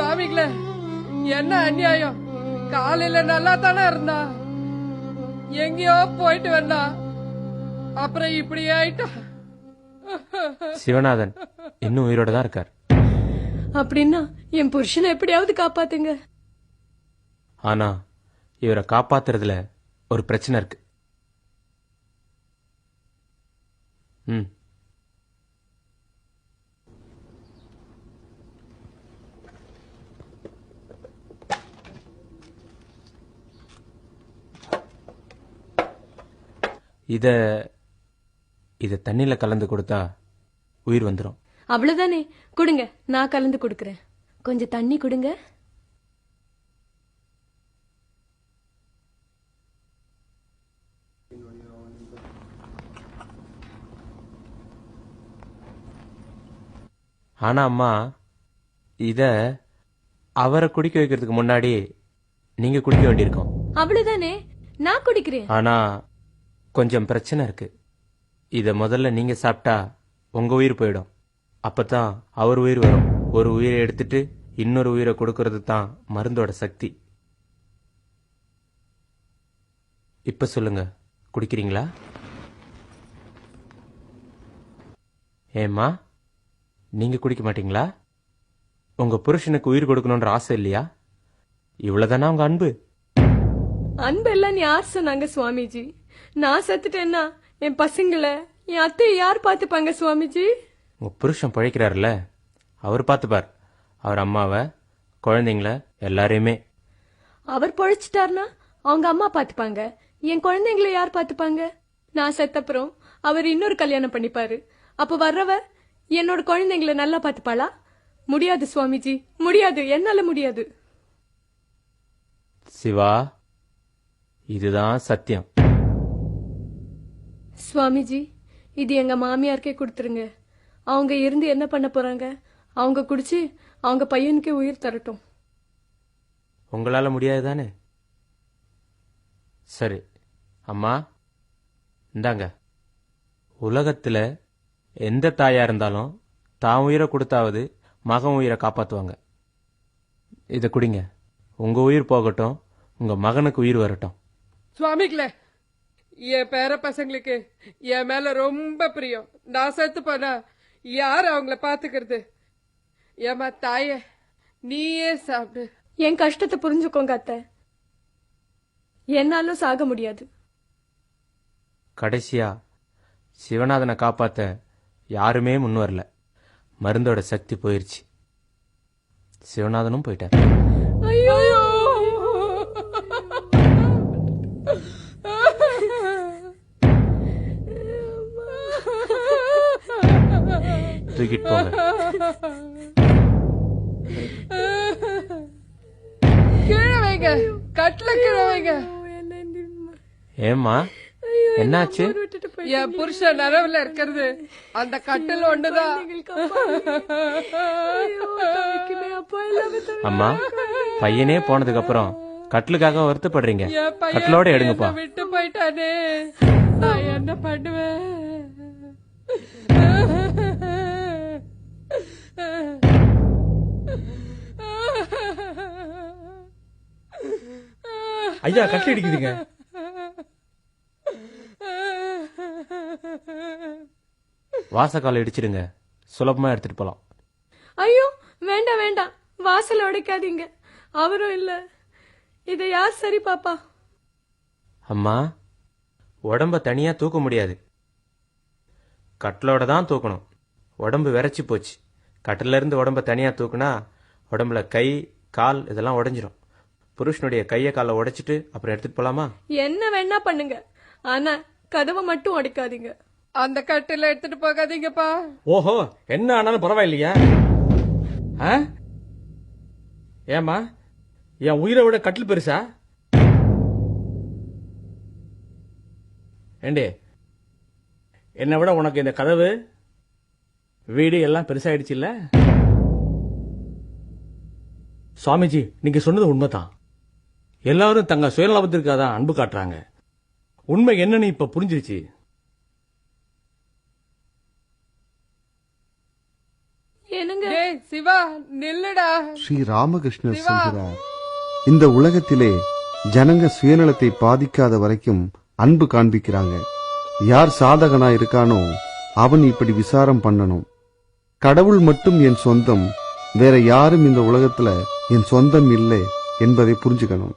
சுவாமிகளே என்ன அநியாயம்? காலையில நல்லா தானே இருந்தா? எங்கேயோ போயிட்டு வந்தா. அப்புறம் இப்படி ஆயிட்டா. சிவநாதன் இன்னும் உயிரோட தான் இருக்கார். அப்படின்னா என் புருஷனை எப்படியாவது காப்பாத்துங்க. ஆனா இவரை காப்பாத்துறதுல ஒரு பிரச்சனை இருக்கு. ம். இத இத தண்ணியில கலந்து கொடுத்தா உயிர் வந்துடும் அவ்வளவுதானே? கொடுங்க நான் கலந்து கொடுக்கறேன். கொஞ்சம் தண்ணி கொடுங்க. ஆனா அம்மா இத அவரை குடிக்க வைக்கிறதுக்கு முன்னாடி நீங்க குடிக்க வேண்டியிருக்கும். அவ்வளவுதானே? நான் குடிக்கிறேன். ஆனா கொஞ்சம் பிரச்சனை இருக்கு. இதை முதல்ல நீங்க சாப்பிட்டா உங்க உயிர் போயிடும். அப்பதான் அவர் உயிர் வரும். ஒரு உயிரை எடுத்துட்டு இன்னொரு உயிரை கொடுக்கறது தான் மருந்தோட சக்தி. இப்ப சொல்லுங்க. குடிக்கிறீங்களா? ஏம்மா நீங்க குடிக்க மாட்டீங்களா? உங்க புருஷனுக்கு உயிர் கொடுக்கணுன்ற ஆசை இல்லையா? இவ்வளவுதானா உங்க அன்பு? அன்பெல்லாம் யார் சொன்னாங்க சுவாமிஜி? நான் செத்துட்டேன்னா என் பசங்களை என் அத்தையை யார் பாத்துப்பாங்க சுவாமிஜி? உங்க புருஷன் பழைக்கிறாருல்ல. அவர் பார்த்துப்பார். அவர் அம்மாவை குழந்தைங்கள எல்லாரையுமே. அவர் பொழைச்சிட்டார்னா அவங்க அம்மா பாத்துப்பாங்க என் குழந்தைங்களை யார் பாத்துப்பாங்க நான் செத்தப்புறம் அவர் இன்னொரு கல்யாணம் பண்ணிப்பாரு. அப்ப வர்றவ என்னோட குழந்தைங்களை நல்லா பாத்துப்பாளா முடியாது சுவாமிஜி. முடியாது. என்னால முடியாது. சிவா இதுதான் சத்தியம். சுவாமிஜி இது எங்க மாமியாருக்கே கொடுத்துருங்க. அவங்க இருந்து என்ன பண்ண போறாங்க? அவங்க குடிச்சு அவங்க பையனுக்கே உயிர் தரட்டும். உங்களால முடியாது தானே சரி அம்மா இந்தாங்க. உலகத்துல எந்த தாயா இருந்தாலும் தான் உயிரை கொடுத்தாவது மகன் உயிரை காப்பாத்துவாங்க. இத குடிங்க. உங்க உயிர் போகட்டும் உங்க மகனுக்கு உயிர் வரட்டும். சுவாமிகளே என் பேர பசங்களுக்கு என் மேல ரொம்ப பிரியம். நான் செத்து போனா யார் அவங்கள பாத்துக்கிறது? ஏமா தாயே நீயே சாப்பிடு. என் கஷ்டத்தை புரிஞ்சுக்கோங்க அத்தை. என்னாலும் சாக முடியாது. கடைசியா சிவநாதனை காப்பாத்த யாருமே முன் வரல. மருந்தோட சக்தி போயிருச்சு. சிவநாதனும் போயிட்டார். தூக்கிட்டு போங்க கீழே வைங்க. கட்டில கீழே வைங்க. ஏம்மா? என்னாச்சு? என் புருஷன் நரவுல இருக்கிறது. அந்த கட்டில் ஒண்ணுதான். அம்மா பையனே போனதுக்கு அப்புறம் கட்டிலுக்காக வருத்தப்படுறீங்க. கட்டிலோட எடுங்கப்பா. விட்டு போயிட்டானே. நான் என்ன பண்ணுவேன்? ஐயா கட்டி அடிக்குதுங்க. வாசக்கால இடிச்சிடுங்க. சுலபமா எடுத்துட்டு போலாம். ஐயோ வேண்டாம் வேண்டாம். வாசல் உடைக்காதீங்க. அவரும் இல்ல. இதை யார் சரி பாப்பா? அம்மா உடம்ப தனியா தூக்க முடியாது. கட்டிலோட தான் தூக்கணும். உடம்பு விரைச்சி போச்சு. கட்டில இருந்து உடம்ப தனியா தூக்குனா உடம்புல கை கால் இதெல்லாம் உடைஞ்சிரும். புருஷனுடைய கையை காலை உடைச்சிட்டு அப்புறம் எடுத்துட்டு போலாமா? என்ன வேணா பண்ணுங்க. ஆனா கதவை மட்டும் உடைக்காதீங்க. அந்த கட்டில எடுத்துட்டு போகாதீங்கப்பா. ஓஹோ என்ன ஆனாலும் பரவாயில்லையா? ஆ? ஏம்மா என் உயிரை விட கட்டில் பெருசா? ஏண்டி என்னை விட உனக்கு இந்த கதவு வீடு எல்லாம் பெருசாயிடுச்சு இல்ல சுவாமிஜி நீங்க சொன்னது உண்மைதான். எல்லாரும் தங்க சுயநலபத்திற்காக தான் அன்பு காட்டுறாங்க. உண்மை என்னன்னு இப்ப புரிஞ்சிருச்சு. சிவா நில்லுடா. ஸ்ரீ ராமகிருஷ்ணர். சொல்கிறார் இந்த உலகத்திலே ஜனங்க சுயநலத்தை பாதிக்காத வரைக்கும் அன்பு காண்பிக்கிறாங்க. யார் சாதகனா இருக்கானோ அவன் இப்படி விசாரம் பண்ணணும். கடவுள் மட்டும் என் சொந்தம் வேற யாரும் இந்த உலகத்துல என் சொந்தம் இல்லை என்பதை புரிஞ்சுக்கணும்.